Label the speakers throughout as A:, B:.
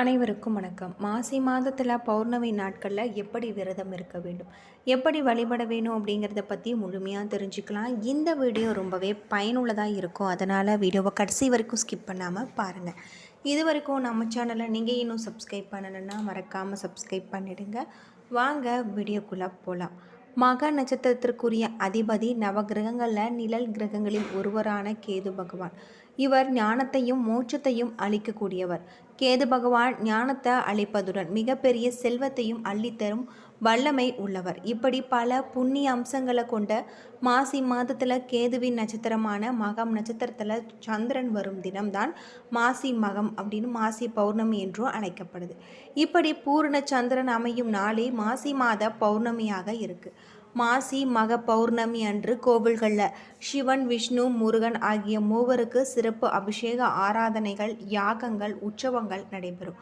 A: அனைவருக்கும் வணக்கம். மாசி மாதத்தில் பௌர்ணமி நாட்களில் எப்படி விரதம் இருக்க வேண்டும்? எப்படி வழிபட வேணும் அப்படிங்கிறத பற்றி முழுமையாக தெரிஞ்சுக்கலாம். இந்த வீடியோ ரொம்பவே பயனுள்ளதாக இருக்கும். அதனால் வீடியோவை கடைசி வரைக்கும் ஸ்கிப் பண்ணாமல் பாருங்கள் இது வரைக்கும் நம்ம சேனலை நீங்கள் இன்னும் சப்ஸ்கிரைப் பண்ணலைன்னா மறக்காமல் சப்ஸ்கிரைப் பண்ணிடுங்க. வாங்க வீடியோக்குள்ளே போகலாம் மக நட்சத்திரத்திற்குரிய அதிபதி நவகிரகங்களில் நிழல் கிரகங்களில் ஒருவரான கேது பகவான். இவர் ஞானத்தையும் மோட்சத்தையும் அளிக்கக்கூடியவர். கேது பகவான் ஞானத்தை அளிப்பதுடன் மிகப்பெரிய செல்வத்தையும் அள்ளித்தரும் வல்லமை உள்ளவர். இப்படி பல புண்ணிய அம்சங்களை கொண்ட மாசி மாதத்தில் கேதுவின் நட்சத்திரமான மகம் நட்சத்திரத்தில் சந்திரன் வரும் தினம்தான் மாசி மகம் அப்படின்னு மாசி பௌர்ணமி என்றும் அழைக்கப்படுது. இப்படி பூர்ண சந்திரன் அமையும் நாளே மாசி மாத பௌர்ணமியாக இருக்குது மாசி மக பௌர்ணமி அன்று கோவில்களில். சிவன் விஷ்ணு முருகன் ஆகிய மூவருக்கு சிறப்பு அபிஷேக ஆராதனைகள் யாகங்கள் உற்சவங்கள் நடைபெறும்.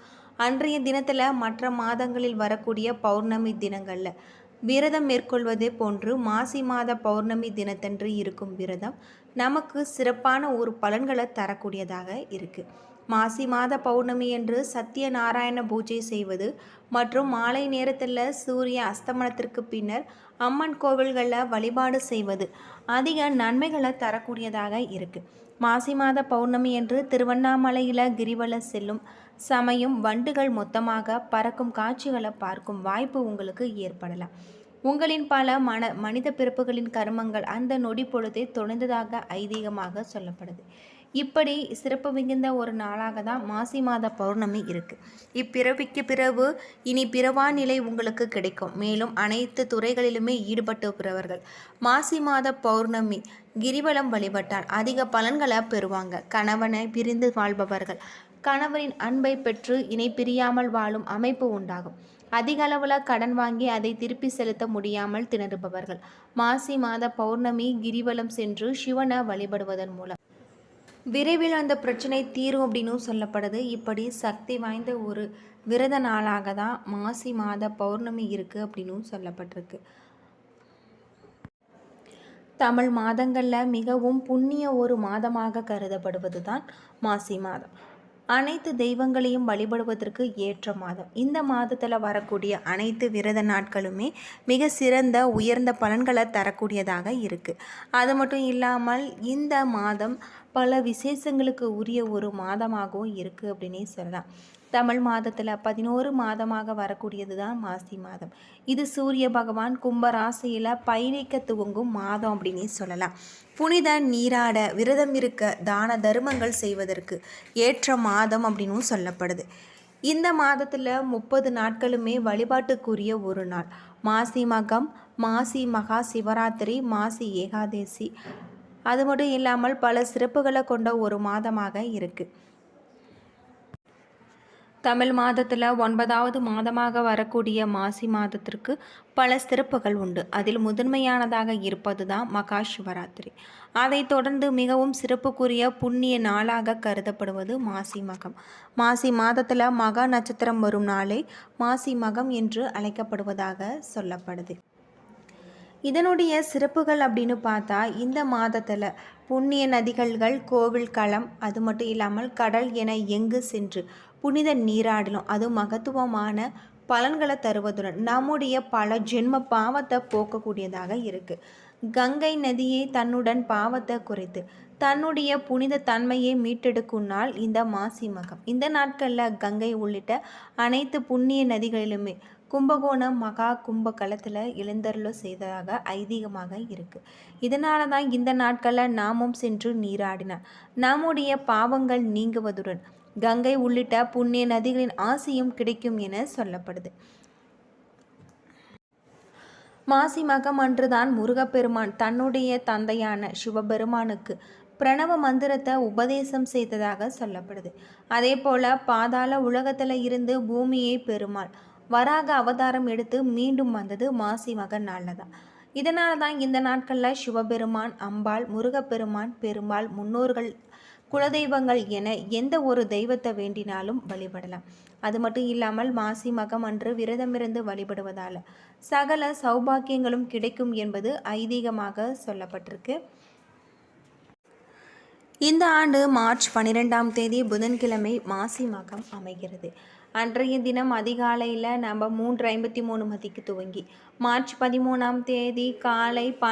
A: அன்றைய தினத்தில் மற்ற மாதங்களில் வரக்கூடிய பௌர்ணமி தினங்களில் விரதம் மேற்கொள்வதே போன்று மாசி மாத பௌர்ணமி தினத்தன்று இருக்கும் விரதம் நமக்கு சிறப்பான ஒரு பலன்களை தரக்கூடியதாக இருக்குது மாசி மாத பௌர்ணமி என்று சத்யநாராயண பூஜை செய்வது மற்றும் மாலை நேரத்தில் சூரிய அஸ்தமனத்திற்கு பின்னர் அம்மன் கோவில்களில் வழிபாடு செய்வது அதிக நன்மைகளை தரக்கூடியதாக இருக்குது மாசி மாத பௌர்ணமி என்று திருவண்ணாமலையில் கிரிவல செல்லும் சமயம் வண்டுகள் மொத்தமாக பறக்கும் காட்சிகளை பார்க்கும் வாய்ப்பு உங்களுக்கு ஏற்படலாம். உங்களின் பல மன மனித பிறப்புகளின் கர்மங்கள் அந்த நொடி பொழுதே தொலைந்ததாக ஐதீகமாக சொல்லப்படுது. இப்படி சிறப்பு மிகுந்த ஒரு நாளாக தான் மாசி மாத பௌர்ணமி இருக்குது இப்பிறவிக்கு பிறகு இனி பிறவா நிலை உங்களுக்கு கிடைக்கும். மேலும் அனைத்து துறைகளிலுமே ஈடுபட்டு பிறவர்கள். மாசி மாத பௌர்ணமி கிரிவலம் வழிபட்டால் அதிக பலன்களை பெறுவாங்க. கணவனை பிரிந்து வாழ்பவர்கள். கணவரின் அன்பை பெற்று இணை பிரியாமல் வாழும் அமைப்பு உண்டாகும். அதிக அளவில் கடன் வாங்கி அதை திருப்பி செலுத்த முடியாமல் திணறுபவர்கள். மாசி மாத பௌர்ணமி கிரிவலம் சென்று சிவனை வழிபடுவதன் மூலம். விரைவில் அந்த பிரச்சனை தீரும் அப்படின்னும் சொல்லப்படுது. இப்படி சக்தி வாய்ந்த ஒரு விரத நாளாக தான் மாசி மாத பௌர்ணமி இருக்குது அப்படின்னும் சொல்லப்பட்டிருக்கு. தமிழ் மாதங்களில் மிகவும் புண்ணிய ஒரு மாதமாக கருதப்படுவது தான் மாசி மாதம். அனைத்து தெய்வங்களையும் வழிபடுவதற்கு ஏற்ற மாதம். இந்த மாதத்தில் வரக்கூடிய அனைத்து விரத நாட்களுமே மிக சிறந்த உயர்ந்த பலன்களை தரக்கூடியதாக இருக்குது அது மட்டும் இல்லாமல் இந்த மாதம் பல விசேஷங்களுக்கு உரிய ஒரு மாதமாகவும் இருக்குது அப்படின்னே சொல்லலாம். தமிழ் மாதத்தில் பதினோரு மாதமாக வரக்கூடியது தான் மாசி மாதம். இது சூரிய பகவான் கும்ப ராசியில் பயணிக்க துவங்கும் மாதம் அப்படின்னு சொல்லலாம். புனித நீராட விரதம் இருக்க தான தர்மங்கள் செய்வதற்கு ஏற்ற மாதம் அப்படின்னும் சொல்லப்படுது. இந்த மாதத்தில் முப்பது நாட்களுமே வழிபாட்டுக்குரிய ஒரு நாள். மாசி மகம் மாசி மகா சிவராத்திரி மாசி ஏகாதேசி. அது மட்டும் இல்லாமல் பல சிறப்புகளை கொண்ட ஒரு மாதமாக இருக்குது தமிழ் மாதத்தில் ஒன்பதாவது மாதமாக வரக்கூடிய மாசி மாதத்திற்கு பல சிறப்புகள் உண்டு. அதில் முதன்மையானதாக இருப்பது தான் மகா சிவராத்திரி அதைத் தொடர்ந்து மிகவும் சிறப்புக்குரிய புண்ணிய நாளாக கருதப்படுவது மாசி மகம். மாசி மாதத்தில் மகா நட்சத்திரம் வரும் நாளே மாசி மகம் என்று அழைக்கப்படுவதாக சொல்லப்படுது. இதனுடைய சிறப்புகள் அப்படின்னு பார்த்தா இந்த மாதத்தில் புண்ணிய நதிகள்கள் கோவில் களம் அது மட்டும் இல்லாமல் கடல் என எங்கு சென்று புனித நீராடலும் அது மகத்துவமான பலன்களை தருவதுடன் நம்முடைய பல ஜென்ம பாவத்தை போக்கக்கூடியதாக இருக்குது கங்கை நதியை தன்னுடன் பாவத்தை குறைத்து தன்னுடைய புனித தன்மையை மீட்டெடுக்கும் நாள் இந்த மாசி மகம். இந்த நாட்களில் கங்கை உள்ளிட்ட அனைத்து புண்ணிய நதிகளிலுமே கும்பகோணம் மகா கும்பகலத்தில் களத்தில் செய்ததாக ஐதீகமாக இருக்குது இதனால தான் இந்த நாட்களில் நாமும் சென்று நீராடினார் நம்முடைய பாவங்கள் நீங்குவதுடன் கங்கை உள்ளிட்ட புண்ணிய நதிகளின் ஆசையும் கிடைக்கும் என சொல்லப்படுது. மாசி மகம் அன்றுதான் முருகப்பெருமான் தன்னுடைய தந்தையான சிவபெருமானுக்கு பிரணவ மந்திரத்தை உபதேசம் செய்ததாக சொல்லப்படுது. அதே போல பாதாள உலகத்தில் இருந்து பூமியை பெருமாள் வராக அவதாரம் எடுத்து மீண்டும் வந்தது மாசி மகன் நாளில் தான் இதனால தான் இந்த நாட்களில் சிவபெருமான் அம்பாள் முருகப்பெருமான் பெருமாள் முன்னோர்கள் குலதெய்வங்கள் என எந்த ஒரு தெய்வத்தை வேண்டினாலும் வழிபடலாம். அது மட்டும் இல்லாமல் மாசி மகம் அன்று விரதமிருந்து வழிபடுவதால் சகல சௌபாக்கியங்களும் கிடைக்கும் என்பது ஐதீகமாக சொல்லப்பட்டிருக்கு. இந்த ஆண்டு மார்ச் பன்னிரெண்டாம் தேதி புதன்கிழமை மாசி மகம் அமைகிறது. அன்றைய தினம் அதிகாலையில் நம்ம மூன்று ஐம்பத்தி மூணு மதிக்கு துவங்கி மார்ச் பதிமூணாம் தேதி காலை ப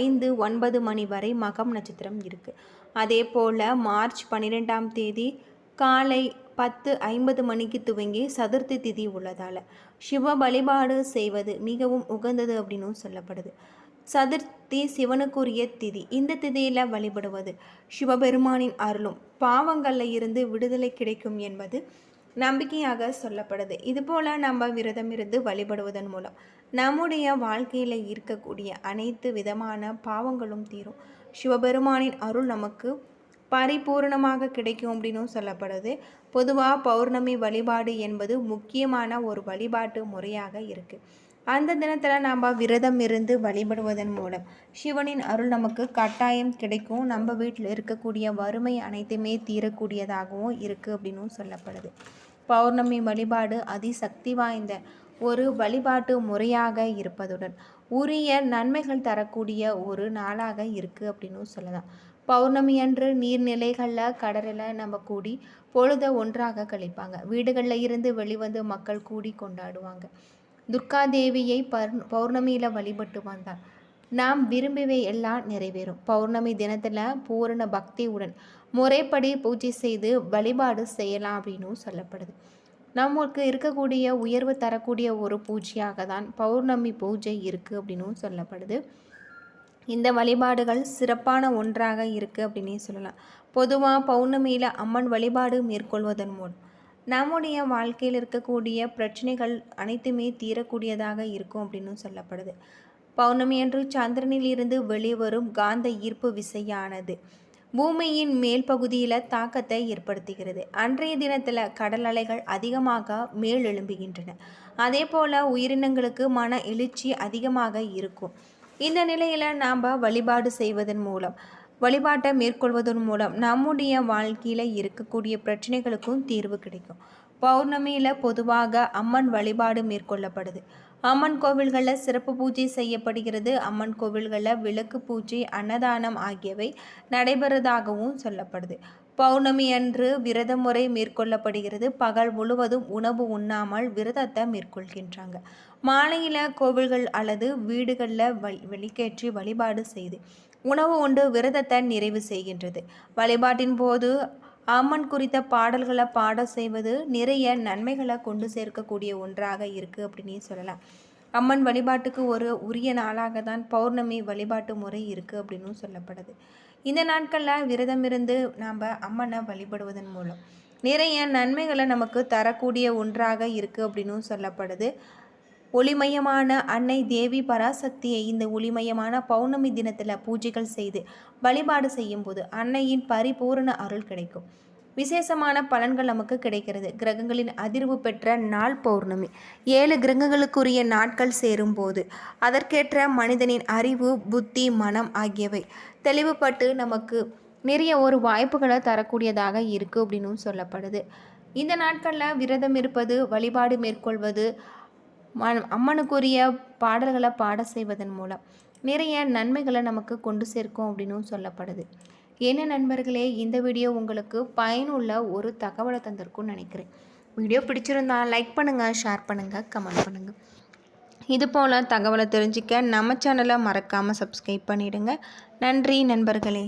A: ஐந்து ஒன்பது மணி வரை மகம் நட்சத்திரம் இருக்குது அதே போல் மார்ச் பன்னிரெண்டாம் தேதி காலை பத்து ஐம்பது மணிக்கு துவங்கி சதுர்த்தி திதி உள்ளதால் சிவ வழிபாடு செய்வது மிகவும் உகந்தது அப்படின்னும் சொல்லப்படுது. சதுர்த்தி சிவனுக்குரிய திதி. இந்த திதியில் வழிபடுவது சிவபெருமானின் அருளும் பாவங்களில் இருந்து விடுதலை கிடைக்கும் என்பது நம்பிக்கையாக சொல்லப்படுது. இதுபோல் நம்ம விரதம் இருந்து வழிபடுவதன் மூலம் நம்முடைய வாழ்க்கையில் இருக்கக்கூடிய அனைத்து விதமான பாவங்களும் தீரும். சிவபெருமானின் அருள் நமக்கு பரிபூர்ணமாக கிடைக்கும் அப்படின்னும் சொல்லப்படுது. பொதுவாக பௌர்ணமி வழிபாடு என்பது முக்கியமான ஒரு வழிபாட்டு முறையாக இருக்குது அந்த தினத்தில் நாம் விரதம் இருந்து வழிபடுவதன் மூலம் சிவனின் அருள் நமக்கு கட்டாயம் கிடைக்கும். நம்ம வீட்டில் இருக்கக்கூடிய வறுமை அனைத்துமே தீரக்கூடியதாகவும் இருக்குது அப்படின்னும் சொல்லப்படுது. பௌர்ணமி வழிபாடு அதிசக்தி வாய்ந்த ஒரு வழிபாட்டு முறையாக இருப்பதுடன் உரிய நன்மைகள் தரக்கூடிய ஒரு நாளாக இருக்குது அப்படின்னு சொல்லலாம். பௌர்ணமி அன்று நீர்நிலைகளில் கடலில் நம்ம கூடி பொழுத ஒன்றாக கழிப்பாங்க. வீடுகளில் இருந்து வெளிவந்து மக்கள் கூடி கொண்டாடுவாங்க. துர்காதேவியை பர் பௌர்ணமியில் வழிபட்டு வந்தார் நாம் விரும்பியவை எல்லாம் நிறைவேறும். பௌர்ணமி தினத்தில் பூரண பக்தியுடன் முறைப்படி பூஜை செய்து வழிபாடு செய்யலாம் அப்படின்னும் சொல்லப்படுது. நமக்கு இருக்கக்கூடிய உயர்வு தரக்கூடிய ஒரு பூஜையாக தான் பௌர்ணமி பூஜை இருக்குது அப்படின்னும் சொல்லப்படுது. இந்த வழிபாடுகள் சிறப்பான ஒன்றாக இருக்குது அப்படின்னே சொல்லலாம். பொதுவாக பௌர்ணமியில் அம்மன் வழிபாடு மேற்கொள்வதன் மூலம் நம்முடைய வாழ்க்கையில் இருக்கக்கூடிய பிரச்சனைகள் அனைத்துமே தீரக்கூடியதாக இருக்கும் அப்படின்னு சொல்லப்படுது. பௌர்ணமியன்று அன்று வெளிவரும் காந்த ஈர்ப்பு விசையானது பூமியின் மேல் பகுதியில் தாக்கத்தை ஏற்படுத்துகிறது. அன்றைய தினத்தில் கடல் அலைகள் அதிகமாக மேல் எழும்புகின்றன. அதே போல் உயிரினங்களுக்கு மன எழுச்சி அதிகமாக இருக்கும். இந்த நிலையில் நாம் வழிபாடு செய்வதன் மூலம் வழிபாட்டை மேற்கொள்வதன் மூலம் நம்முடைய வாழ்க்கையில் இருக்கக்கூடிய பிரச்சனைகளுக்கும் தீர்வு கிடைக்கும். பௌர்ணமியில் பொதுவாக அம்மன் வழிபாடு மேற்கொள்ளப்படுது. அம்மன் கோவில்களில் சிறப்பு பூஜை செய்யப்படுகிறது. அம்மன் கோவில்களில் விளக்கு பூஜை அன்னதானம் ஆகியவை நடைபெறுவதாகவும் சொல்லப்படுது. பௌர்ணமி அன்று விரத முறை மேற்கொள்ளப்படுகிறது. பகல் முழுவதும் உணவு உண்ணாமல் விரதத்தை மேற்கொள்கின்றாங்க. மாலையில் கோவில்கள் அல்லது வீடுகளில் வெளிக்கேற்றி வழிபாடு செய்து உணவு உண்டு விரதத்தை நிறைவு செய்கின்றது. வழிபாட்டின் போது அம்மன் குறித்த பாடல்களை பாட செய்வது நிறைய நன்மைகளை கொண்டு சேர்க்கக்கூடிய ஒன்றாக இருக்குது அப்படின்னு சொல்லலாம். அம்மன் வழிபாட்டுக்கு ஒரு உரிய நாளாக தான் பௌர்ணமி வழிபாட்டு முறை இருக்குது அப்படின்னு சொல்லப்படுது. இந்த நாட்களில் விரதம் இருந்து நாம் அம்மனை வழிபடுவதன் மூலம் நிறைய நன்மைகளை நமக்கு தரக்கூடிய ஒன்றாக இருக்குது அப்படின்னு சொல்லப்படுது. ஒளிமயமான அன்னை தேவி பராசக்தியை இந்த ஒளிமயமான பௌர்ணமி தினத்தில் பூஜைகள் செய்து வழிபாடு செய்யும் போது அன்னையின் பரிபூரண அருள் கிடைக்கும். விசேஷமான பலன்கள் நமக்கு கிடைக்கிறது. கிரகங்களின் அதிர்வு பெற்ற நாள் பௌர்ணமி. ஏழு கிரகங்களுக்குரிய நாட்கள் சேரும்போது அதற்கேற்ற மனிதனின் அறிவு புத்தி மனம் ஆகியவை தெளிவுபட்டு நமக்கு நிறைய ஒரு வாய்ப்புகளை தரக்கூடியதாக இருக்குது அப்படின்னும் சொல்லப்படுது. இந்த நாட்களில் விரதம் இருப்பது வழிபாடு மேற்கொள்வது அம்மனுக்குரிய பாடல்களை பாட செய்வதன் மூலம் நிறைய நன்மைகளை நமக்கு கொண்டு சேர்க்கும் அப்படின்னும் சொல்லப்படுது. என்ன நண்பர்களே இந்த வீடியோ உங்களுக்கு பயனுள்ள ஒரு தகவலை தந்திருக்கும்னு நினைக்கிறேன். வீடியோ பிடிச்சிருந்தா லைக் பண்ணுங்கள் ஷேர் பண்ணுங்கள் கமெண்ட் பண்ணுங்கள் இது போல் தகவலை தெரிஞ்சிக்க நம்ம சேனலை மறக்காமல் சப்ஸ்கிரைப் பண்ணிவிடுங்க நன்றி நண்பர்களே.